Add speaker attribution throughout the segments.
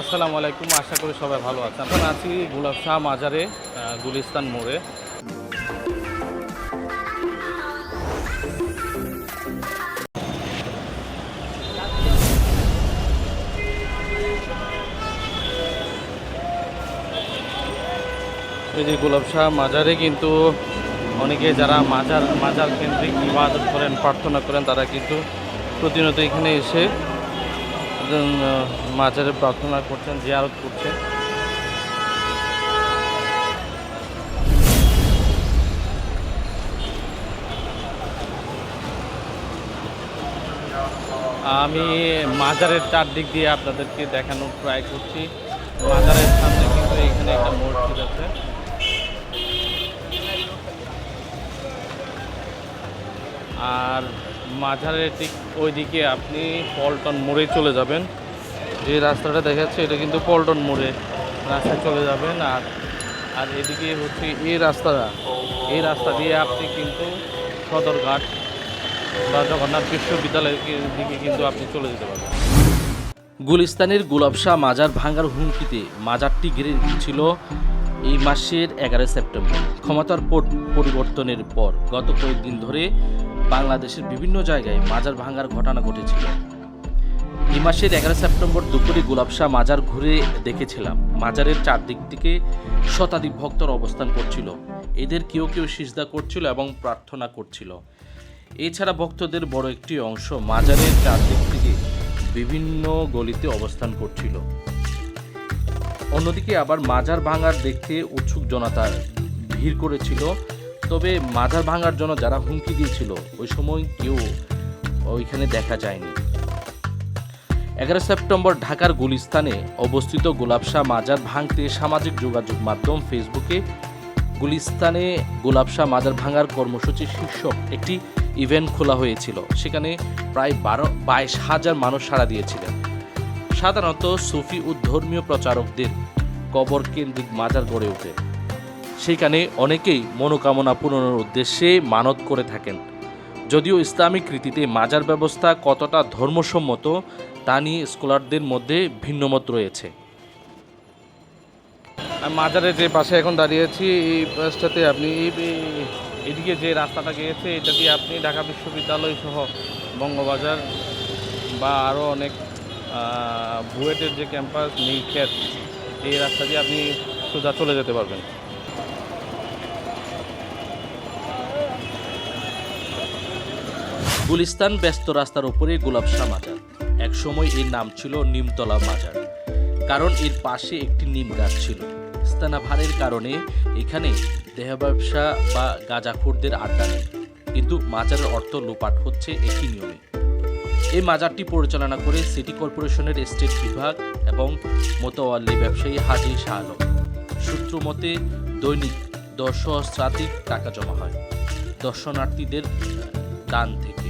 Speaker 1: আসসালামু আলাইকুম, আশা করি সবাই ভালো আছেন। এখন আছি গুলাব শাহ মাজারে গুলিস্তান মোড়ে। এই যে গোলাপ শাহ মাজারে কিন্তু অনেকে যারা মাজার মাজার কেন্দ্রিক ইবাদত করেন, প্রার্থনা করেন, তারা কিন্তু প্রতিনিয়ত এখানে এসে মাজারে প্রার্থনা করছেন জিয়ারত করছেন। আমি মাজারের চারদিক দিয়ে আপনাদেরকে দেখানোর ট্রাই করছি। মাজারের সামনে কিন্তু এখানে একটা মসজিদ আছে আর মাঝারের ঠিক ওইদিকে আপনি পল্টন মোড়ে চলে যাবেন। যে রাস্তাটা দেখাচ্ছে, এটা কিন্তু পল্টন মোড়ে রাস্তায় চলে যাবেন। আর আর এদিকে হচ্ছে এই রাস্তাটা। এই রাস্তা দিয়ে আপনি কিন্তু সদরঘাট বা জগন্নাথ বিশ্ববিদ্যালয়ের দিকে কিন্তু আপনি চলে যেতে পারবেন।
Speaker 2: গুলিস্তানের গুলাবশাহ মাজার ভাঙ্গার হুমকিতে মাজারটি ঘিরে ছিল এই মাসের এগারোই সেপ্টেম্বর। ক্ষমতার পরিবর্তনের পর গত কয়েকদিন ধরে বাংলাদেশের বিভিন্ন জায়গায় মাজার ভাঙ্গার ঘটনা ঘটেছিল। এই মাসের এগারো সেপ্টেম্বর দুপুরে গুলাবশাহ মাজার ঘুরে দেখেছিলাম। মাজারের চারদিক থেকে শতাধিক ভক্তর অবস্থান করছিল। এদের কেউ কেউ সিজদা করছিল এবং প্রার্থনা করছিল। এছাড়া ভক্তদের বড় একটি অংশ মাজারের চারদিক থেকে বিভিন্ন গলিতে অবস্থান করছিল। অন্যদিকে আবার মাজার ভাঙার দেখতে উৎসুক জনতা ভিড় করেছিল। তবে মাজার ভাঙার জন্য যারা হুমকি দিয়েছিল, ওই সময় কেউ ওইখানে দেখা যায়নি। এগারো সেপ্টেম্বর ঢাকার গুলিস্তানে অবস্থিত গোলাপশাহ মাজার ভাঙতে সামাজিক যোগাযোগ মাধ্যম ফেসবুকে গুলিস্তানে গোলাপশাহ মাজার ভাঙার কর্মসূচি শীর্ষক একটি ইভেন্ট খোলা হয়েছিল। সেখানে প্রায় বারো, বাইশ হাজার মানুষ সাড়া দিয়েছিলেন। সাধারণত সুফি ও ধর্মীয় প্রচারকদের কবর কেন্দ্রিক মাজার গড়ে ওঠে। সেখানে অনেকেই মনোকামনা পূরণের উদ্দেশ্যে মানত করে থাকেন। যদিও ইসলামিক রীতিতে মাজার ব্যবস্থা কতটা ধর্মসম্মত তা নিয়ে স্কলারদের মধ্যে ভিন্নমত রয়েছে।
Speaker 1: মাজারের যে পাশে এখন দাঁড়িয়েছি এই পাশটাতে আপনি এদিকে যে রাস্তাটা গিয়েছে, এটা দিয়ে আপনি ঢাকা বিশ্ববিদ্যালয় সহ বঙ্গবাজার বা আরও অনেক বুয়েটের যে ক্যাম্পাস, নীলক্ষেত, এই রাস্তা দিয়ে আপনি সোজা চলে যেতে পারবেন।
Speaker 2: গুলিস্তান ব্যস্ত রাস্তার উপরে গোলাপশাহ মাজার। একসময় এর নাম ছিল নিমতলা মাজার, কারণ এর পাশে একটি নিম গাছ ছিল। স্থানাভারের কারণে এখানে দেহ ব্যবসা বা গাঁজাখোরদের আড্ডা নেই। কিন্তু মাজারের অর্থ লোপাট হচ্ছে একই নিয়মে। এই মাজারটি পরিচালনা করে সিটি কর্পোরেশনের স্টেট বিভাগ এবং মোতোয়াল্লি ব্যবসায়ী হাজি শাহ আলম। সূত্র মতে, দৈনিক দশ সহস্রাধিক টাকা জমা হয় দর্শনার্থীদের দান থেকে।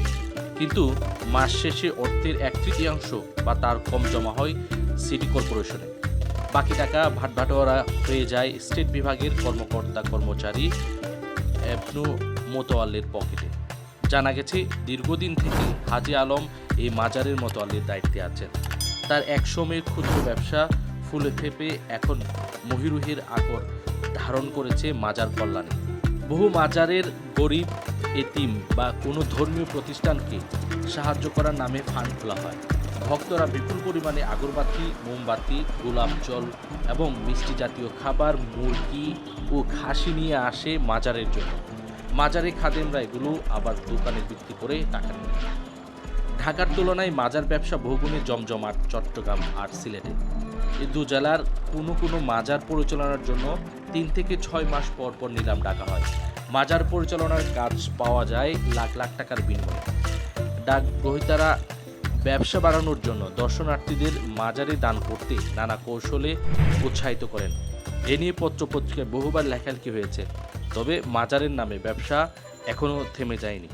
Speaker 2: কিন্তু মাস শেষে অর্থের এক তৃতীয়াংশ বা তার কম জমা হয় সিটি কর্পোরেশনে। বাকি টাকা ভাটভাটোয়ারা হয়ে যায় স্টেট বিভাগের কর্মকর্তা কর্মচারী এবনু মোতোয়াল্লের পকেটে। জানা গেছে, দীর্ঘদিন থেকে হাজি আলম এই মাজারের মোতোয়াল্লির দায়িত্বে আছেন। তার একসময়ের ক্ষুদ্র ব্যবসা ফুলে ফেপে এখন মহিরুহের আকর ধারণ করেছে মাজার কল্যাণে। বহু মাজারের গরিব, এতিম বা কোনো ধর্মীয় প্রতিষ্ঠানকে সাহায্য করার নামে ফান্ড খোলা হয়। ভক্তরা বিপুল পরিমাণে আগরবাতি, মোমবাতি, গোলাপ জল এবং মিষ্টি জাতীয় খাবার, মুরগি ও খাসি নিয়ে আসে মাজারের জন্য। মাজারে খাদেমরা এগুলো আবার দোকানে বিক্রি করে টাকা নেয় ঢাকার তুলনায় মাজার ব্যবসা বহুগুণে জমজমাট, চট্টগ্রাম আর সিলেটে। এই দু জেলার কোনো কোনো মাজার পরিচালনার জন্য তিন থেকে ছয় মাস পর পর নিলাম ডাকা হয়। মাজার পরিচালনার কাজ পাওয়া যায় লাখ লাখ টাকার বিনিময়ে। ডাক গ্রহীতারা ব্যবসা বাড়ানোর জন্য দর্শনার্থীদের মাজারে দান করতে নানা কৌশলে উৎসাহিত করেন। এ নিয়ে পত্রপত্রিকায় বহুবার লেখালেখি হয়েছে। তবে মাজারের নামে ব্যবসা এখনও থেমে যায়নি।